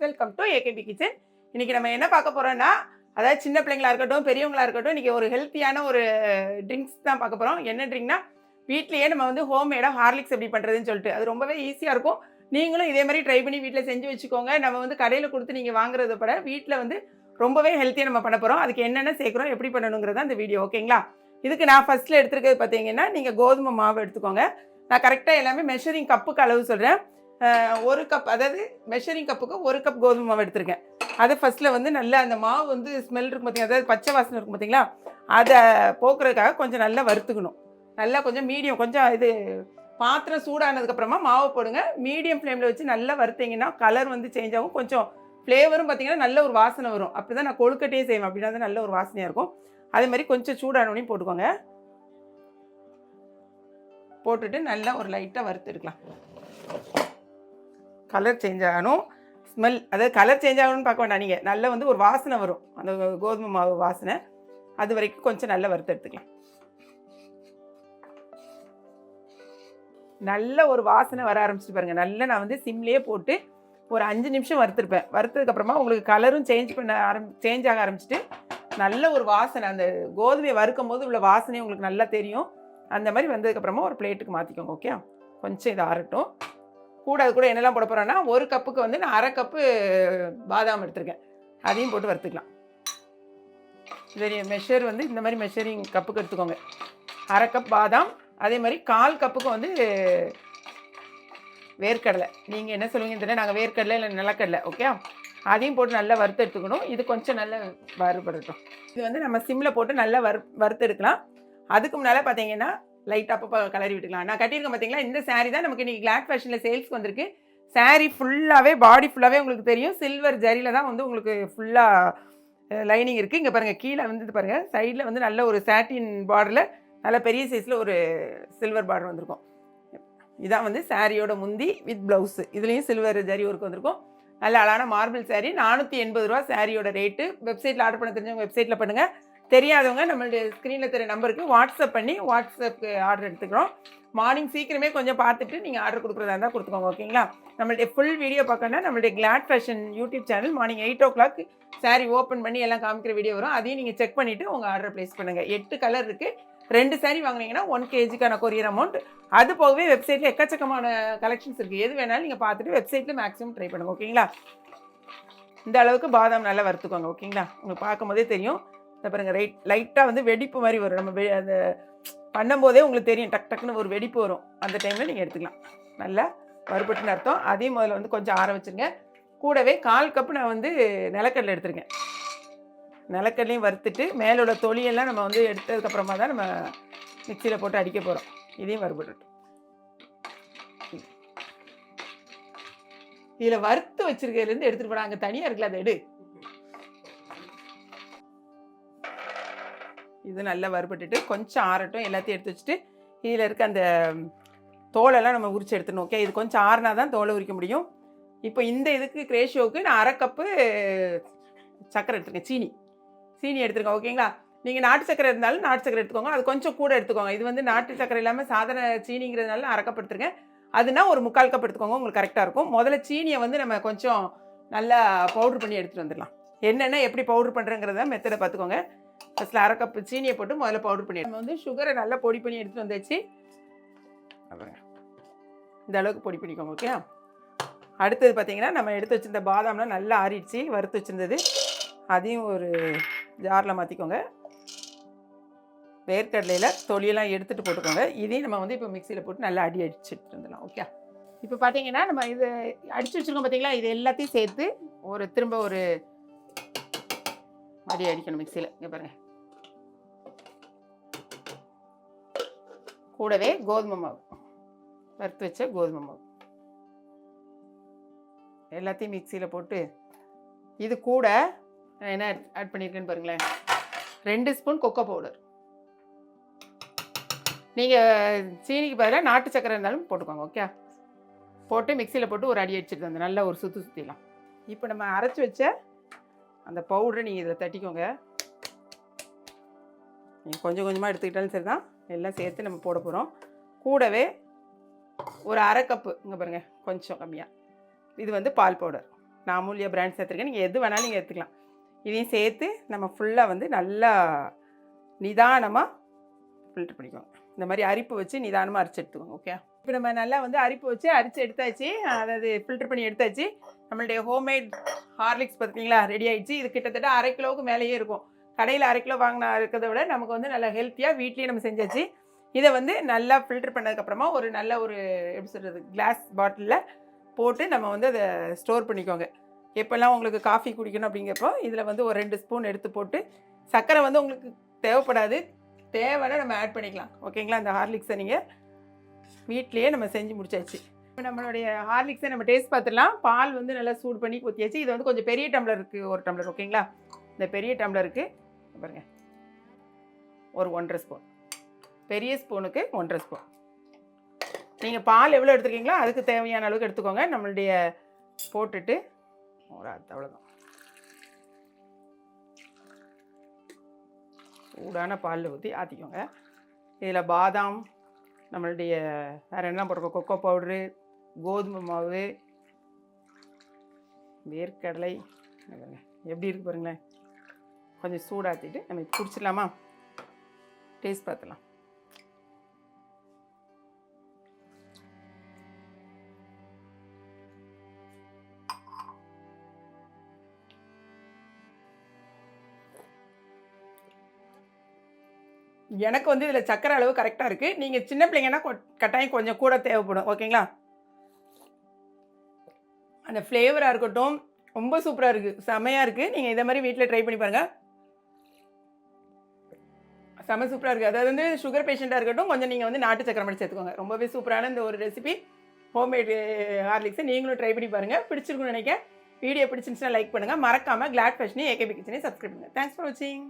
Welcome to AKP kitchen இன்னைக்கு நம்ம என்ன பார்க்க போகிறோன்னா அதாவது சின்ன பிள்ளைங்களா இருக்கட்டும் பெரியவங்களா இருக்கட்டும் இன்றைக்கி ஒரு ஹெல்த்தியான ஒரு ட்ரிங்க்ஸ் தான் பார்க்க போகிறோம் என்ன ட்ரிங்க்னா வீட்லேயே நம்ம வந்து ஹோம் மேடாக ஹார்லிக்ஸ் எப்படி பண்ணுறதுன்னு சொல்லிட்டு. அது ரொம்பவே ஈஸியாக இருக்கும். நீங்களும் இதே மாதிரி ட்ரை பண்ணி வீட்டில் செஞ்சு வச்சுக்கோங்க. நம்ம வந்து கடையில் கொடுத்து நீங்கள் வாங்குறத விட வீட்டில் வந்து ரொம்பவே ஹெல்த்தியாக நம்ம பண்ண போகிறோம் அதுக்கு என்னென்ன சேர்க்குறோம் எப்படி பண்ணணுங்கிறத அந்த வீடியோ ஓகேங்களா இதுக்கு நான் ஃபஸ்ட்டில் எடுத்துருக்கிறது பார்த்தீங்கன்னா நீங்கள் கோதுமை மாவு எடுத்துக்கோங்க. நான் கரெக்டாக எல்லாமே மெஷரிங் கப்புக்கு அளவு சொல்கிறேன் ஒரு கப் அதாவது மெஷரிங் கப்புக்கு ஒரு கப் கோதுமை மாவு எடுத்திருக்கேன். அதை ஃபஸ்ட்டில் வந்து நல்லா அந்த மாவு வந்து ஸ்மெல் இருக்கும் பார்த்தீங்கன்னா அதாவது பச்சை வாசனை இருக்கும் பார்த்தீங்களா அதை போக்குறதுக்காக கொஞ்சம் நல்லா வறுத்துக்கணும். நல்லா கொஞ்சம் மீடியம் கொஞ்சம் இது பாத்திரம் சூடானதுக்கப்புறமா மாவு போடுங்க. மீடியம் ஃப்ளேமில் வச்சு நல்லா வறுத்தீங்கன்னா கலர் வந்து சேஞ்ச் ஆகும். கொஞ்சம் ஃப்ளேவரும் பார்த்தீங்கன்னா நல்ல ஒரு வாசனை வரும். அப்படி தான் நான் கொழுக்கட்டையே செய்வேன். அப்படின்னா தான் நல்ல ஒரு வாசனையாக இருக்கும். அதே மாதிரி கொஞ்சம் சூடானோனையும் போட்டுக்கோங்க. போட்டுட்டு நல்லா ஒரு லைட்டாக வறுத்து எடுக்கலாம். கலர் சேஞ்ச் ஆகணும். ஸ்மெல் அதாவது கலர் சேஞ்ச் ஆகணும்னு பார்க்க வேண்டாம் நீங்கள் நல்ல வந்து ஒரு வாசனை வரும். அந்த கோதுமை மாவு வாசனை. அது வரைக்கும் கொஞ்சம் நல்லா வறுத்து எடுத்துக்கலாம். நல்ல ஒரு வாசனை வர ஆரம்பிச்சிட்டு பாருங்கள் நல்லா நான் வந்து சிம்லேயே போட்டு ஒரு அஞ்சு நிமிஷம் வறுத்துருப்பேன். வறுத்ததுக்கப்புறமா உங்களுக்கு கலரும் சேஞ்ச் பண்ண ஆரம் சேஞ்ச் ஆக ஆரம்பிச்சிட்டு நல்ல ஒரு வாசனை அந்த கோதுமையை வறுக்கும் போது உள்ள வாசனை உங்களுக்கு நல்லா தெரியும். அந்த மாதிரி வந்ததுக்கப்புறமா ஒரு பிளேட்டுக்கு மாற்றிக்கோங்க ஓகே கொஞ்சம் இது ஆறட்டும். கூட அது கூட என்னெல்லாம் போட போகிறேன்னா ஒரு கப்புக்கு வந்து நான் அரை கப்பு பாதாம் எடுத்திருக்கேன். அதையும் போட்டு வறுத்துக்கலாம். சரி மெஷர் வந்து இந்த மாதிரி மெஷரிங் கப்புக்கு எடுத்துக்கோங்க. அரை கப் பாதாம் அதே மாதிரி கால் கப்புக்கு வந்து வேர்க்கடலை. நீங்கள் என்ன சொல்லுவீங்கன்னு தெரியல நாங்கள் வேர்க்கடலை இல்லை நிலக்கடலை ஓகே அதையும் போட்டு நல்லா வறுத்து எடுத்துக்கணும். இது கொஞ்சம் நல்லா வறுபடட்டும். இது வந்து நம்ம சிம்மில் போட்டு நல்லா வறு வறுத்து எடுக்கலாம். அதுக்கு முன்னால் பார்த்தீங்கன்னா லைட்டாக அப்பப்போ கலரி விட்டுக்கலாம். நான் கட்டியிருக்கேன் பார்த்தீங்களா இந்த சாரீ தான் நமக்கு இன்றைக்கி கிளாட் ஃபேஷனில் சேல்ஸ்க்கு வந்திருக்கு. Saree ஃபுல்லாகவே பாடி ஃபுல்லாகவே உங்களுக்கு தெரியும். சில்வர் ஜரியில் தான் வந்து உங்களுக்கு ஃபுல்லாக லைனிங் இருக்குது இங்கே பாருங்கள் கீழே வந்து பாருங்கள் சைடில் வந்து நல்ல ஒரு சாட்டின் பார்டரில் நல்ல பெரிய சைஸில் ஒரு சில்வர் பார்டர் வந்திருக்கும். இதான் வந்து சாரியோட முந்தி வித் ப்ளவுஸு இதுலேயும் சில்வர் ஜரி ஒர்க் வந்திருக்கும். நல்ல அழகான மார்பிள் saree. நானூற்றி எண்பது ரூபா சாரியோட ரேட்டு வெப்சைட்டில் ஆர்டர் பண்ண தெரிஞ்சவங்க வெப்சைட்டில் பண்ணுங்கள் தெரியாதவங்க நம்மளுடைய ஸ்க்ரீனில் தெரிய நம்பருக்கு வாட்ஸ்அப் பண்ணி வாட்ஸ்அப்புக்கு ஆர்டர் எடுத்துக்கிறோம். மார்னிங் சீக்கிரமே கொஞ்சம் பார்த்துட்டு நீங்கள் ஆர்டர் கொடுக்குறதா இருந்தால் கொடுத்துக்கோங்க ஓகேங்களா? நம்மளுடைய ஃபுல் வீடியோ பார்க்கணும்னா நம்மளுடைய glad fashion YouTube channel morning eight o'clock sari open பண்ணி எல்லாம் காமிக்கிற வீடியோ வரும். அதையும் நீங்கள் செக் பண்ணிவிட்டு உங்கள் ஆர்டர் ப்ளேஸ் பண்ணுங்கள் எட்டு கலர் இருக்குது ரெண்டு சாரி வாங்குனீங்கன்னா ஒன் கேஜிக்கான கொரியர் அமௌண்ட் அது போகவே வெப்சைட்டில் எக்கச்சக்கமான கலெக்ஷன்ஸ் இருக்குது எது வேணாலும் நீங்கள் பார்த்துட்டு வெப்சைட்டில் மேக்ஸிமம் ட்ரை பண்ணுங்கள் ஓகேங்களா? இந்த அளவுக்கு பாதாம் நல்லா வறுத்துக்கோங்க ஓகேங்களா? உங்களுக்கு பார்க்கும்போதே தெரியும். இந்த பாருங்கள் ரைட் லைட்டாக வந்து வெடிப்பு மாதிரி வரும். நம்ம வெ- அந்த பண்ணும்போதே உங்களுக்கு தெரியும் டக் டக்குன்னு ஒரு வெடிப்பு வரும். அந்த டைமில் நீங்கள் எடுத்துக்கலாம். நல்லா வறுபட்டுன்னு அர்த்தம். அதையும் முதல்ல வந்து கொஞ்சம் ஆற வச்சுருங்க. கூடவே கால் கப்பு நான் வந்து நிலக்கடலை எடுத்துருக்கேன். நிலக்கடலையும் வறுத்துட்டு உள்ள தொழிலெல்லாம் நம்ம வந்து எடுத்ததுக்கப்புறமா தான் நம்ம மிக்சியில் போட்டு அடிக்க போகிறோம் இதையும் வறுபட்டு இதில் வறுத்து வச்சுருக்கிறதுலேருந்து எடுத்துகிட்டு போனால் அங்கே தனியாக இருக்குல்ல அதை எடு. இது நல்லா வறுபட்டுட்டு கொஞ்சம் ஆறட்டும் எல்லாத்தையும் எடுத்து வச்சுட்டு இதில் இருக்க அந்த தோலெல்லாம் நம்ம உரிச்சு எடுத்துடணும் ஓகே இது கொஞ்சம் ஆறுனா தான் தோலை உரிக்க முடியும். இப்போ இந்த இதுக்கு கிரேஷியோவுக்கு நான் அரை கப்பு சர்க்கரை எடுத்துருக்கேன் சீனி. சீனி எடுத்துருக்கேன் ஓகேங்களா நீங்கள் நாட்டு சக்கரை இருந்தாலும் நாட்டு சக்கரை எடுத்துக்கோங்க. அது கொஞ்சம் கூட எடுத்துக்கோங்க. இது வந்து நாட்டு சக்கரை இல்லாமல் சாதாரண சீனிங்கிறதுனால அரை கப் எடுத்துருக்கேன். அதுனா ஒரு முக்கால் கப் எடுத்துக்கோங்க உங்களுக்கு கரெக்டாக இருக்கும். முதல்ல சீனியை வந்து நம்ம கொஞ்சம் நல்லா பவுட்ரு பண்ணி எடுத்துகிட்டு வந்துடலாம். என்னென்ன எப்படி பவுட்ரு பண்ணுறங்கிறத மெத்தடை பார்த்துக்கோங்க. ஃபஸ்ட்டில் அரை கப் சீனியை போட்டு முதல்ல பவுடர் பண்ணி நம்ம வந்து சுகரை நல்லா பொடி பண்ணி எடுத்துகிட்டு வந்தாச்சு. இந்த அளவுக்கு பொடி பண்ணிக்கோங்க ஓகே அடுத்தது பார்த்தீங்கன்னா நம்ம எடுத்து வச்சிருந்த பாதாம்லாம் நல்லா ஆறிடுச்சு வறுத்து வச்சிருந்தது. அதையும் ஒரு ஜாரில் மாற்றிக்கோங்க வேர்க்கடலையில் தொலியெல்லாம் எடுத்துகிட்டு போட்டுக்கோங்க. இதையும் நம்ம வந்து இப்போ மிக்சியில் போட்டு நல்லா அடி அடிச்சுட்டு வந்துடலாம் ஓகே இப்போ பார்த்தீங்கன்னா நம்ம இது அடிச்சு வச்சுருக்கோம் பார்த்தீங்களா இது எல்லாத்தையும் சேர்த்து ஒரு திரும்ப ஒரு அடி அடிக்கணும் மிக்சியில் இங்கே பாருங்க. கூடவே கோதுமை மாவு. வறுத்து வச்ச கோதுமை மாவு. எல்லாத்தையும் மிக்சியில் போட்டு இது கூட நான் என்ன ஆட் பண்ணியிருக்கேன்னு பாருங்களேன். ரெண்டு ஸ்பூன் கொக்கோ பவுடர் நீங்கள் சீனிக்கு பதிலாக நாட்டு சக்கரை இருந்தாலும் போட்டுக்கோங்க ஓகே போட்டு மிக்சியில் போட்டு ஒரு அடி அடிச்சுட்டு வந்து நல்லா ஒரு சுற்று சுற்றிலாம் இப்போ நம்ம அரைச்சி வச்ச அந்த பவுடரை நீங்கள் இதில் தட்டிக்கோங்க. நீங்கள் கொஞ்சம் கொஞ்சமாக எடுத்துக்கிட்டாலும் சரி தான் எல்லாம் சேர்த்து நம்ம போட போகிறோம் கூடவே ஒரு அரை கப்பு இங்கே பாருங்கள் கொஞ்சம் கம்மியாக இது வந்து பால் பவுடர். நான் அமூல்யா பிராண்ட் சேர்த்துருக்கேன் நீங்கள் எது வேணாலும் நீங்கள் எடுத்துக்கலாம். இதையும் சேர்த்து நம்ம ஃபுல்லாக வந்து நல்லா நிதானமாக ஃபில்டர் பண்ணிக்கோங்க. இந்த மாதிரி அரிப்பு வச்சு நிதானமாக அரிச்சு எடுத்துக்கோங்க ஓகே இப்போ நம்ம நல்லா வந்து அரிப்பு வச்சு அரிச்சு எடுத்தாச்சு. அதாவது ஃபில்டர் பண்ணி எடுத்தாச்சு. நம்மளுடைய ஹோம்மேட் ஹார்லிக்ஸ் பார்த்தீங்களா ரெடி ஆகிடுச்சு இது கிட்டத்தட்ட அரை கிலோவுக்கு மேலேயே இருக்கும். கடையில் அரை கிலோ வாங்கினா இருக்கிறத விட நமக்கு வந்து நல்லா ஹெல்த்தியாக வீட்லேயே நம்ம செஞ்சாச்சு. இதை வந்து நல்லா ஃபில்டர் பண்ணதுக்கப்புறமா ஒரு நல்ல ஒரு எப்படி சொல்கிறது கிளாஸ் பாட்டிலில் போட்டு நம்ம வந்து அதை ஸ்டோர் பண்ணிக்கோங்க. எப்போல்லாம் உங்களுக்கு காஃபி குடிக்கணும் அப்படிங்கிறப்போ இதில் வந்து ஒரு ரெண்டு ஸ்பூன் எடுத்து போட்டு சர்க்கரை வந்து உங்களுக்கு தேவைப்படாது. தேவைன்னா நம்ம ஆட் பண்ணிக்கலாம். ஓகேங்களா அந்த ஹார்லிக்ஸை நீங்கள் வீட்லேயே நம்ம செஞ்சு முடிச்சாச்சு. இப்போ நம்மளுடைய ஹார்லிக்ஸை நம்ம டேஸ்ட் பார்த்துடலாம். பால் வந்து நல்லா சூடு பண்ணி ஊற்றியாச்சு இது வந்து கொஞ்சம் பெரிய டம்ளர் இருக்குது ஒரு டம்ளர் ஓகேங்களா இந்த பெரிய டம்ளருக்கு பாருங்க. ஒரு ஒன்றரை ஸ்பூன். பெரிய ஸ்பூனுக்கு ஒன்றரை ஸ்பூன். நீங்கள் பால் எவ்வளோ எடுத்துருக்கீங்களோ அதுக்கு தேவையான அளவுக்கு எடுத்துக்கோங்க. நம்மளுடைய போட்டுட்டு ஒரு அது அவ்வளோதான் சூடான பாலில் ஊற்றி ஆற்றிக்கோங்க இதில் பாதாம் நம்மளுடைய வேறு என்ன போட்டிருக்கோம்? கொக்கோ பவுட்ரு கோதுமை மாவு வேர்க்கடலை. எப்படி இருக்கு பாருங்களேன். கொஞ்சம் சூடாற்றிட்டு நம்ம பிடிச்சிடலாமா குடிச்சிடலாமா? டேஸ்ட் பார்த்துலாம் எனக்கு வந்து இதில் சக்கரை அளவு கரெக்டாக இருக்குது நீங்கள் சின்ன பிள்ளைங்கன்னா கொ- கட்டாயம் கொஞ்சம் கூட தேவைப்படும். ஓகேங்களா? அந்த ஃப்ளேவராக இருக்கட்டும் ரொம்ப சூப்பராக இருக்குது செமையாக இருக்குது நீங்கள் இதை மாதிரி வீட்டில் ட்ரை பண்ணி பாருங்கள் செம சூப்பராக இருக்குது அதாவது வந்து சுகர் பேஷண்ட்டாக இருக்கட்டும் கொஞ்சம் நீங்கள் வந்து நாட்டு சக்கரை மட்டும் சேர்த்துக்கோங்க. ரொம்பவே சூப்பரான இந்த ஒரு ரெசிபி ஹோம்மேடு ஹார்லிக்ஸை நீங்களும் ட்ரை பண்ணி பாருங்கள் பிடிச்சிருக்குன்னு நினைக்கிறேன். வீடியோ பிடிச்சிருந்துச்சுன்னா லைக் பண்ணுங்கள் மறக்காமல் கிளாட் ஃபேஷனையும் ஏகேபி கிச்சனையும் சப்ஸ்கிரைப் பண்ணுங்கள் தேங்க்ஸ் ஃபார் வாட்சிங்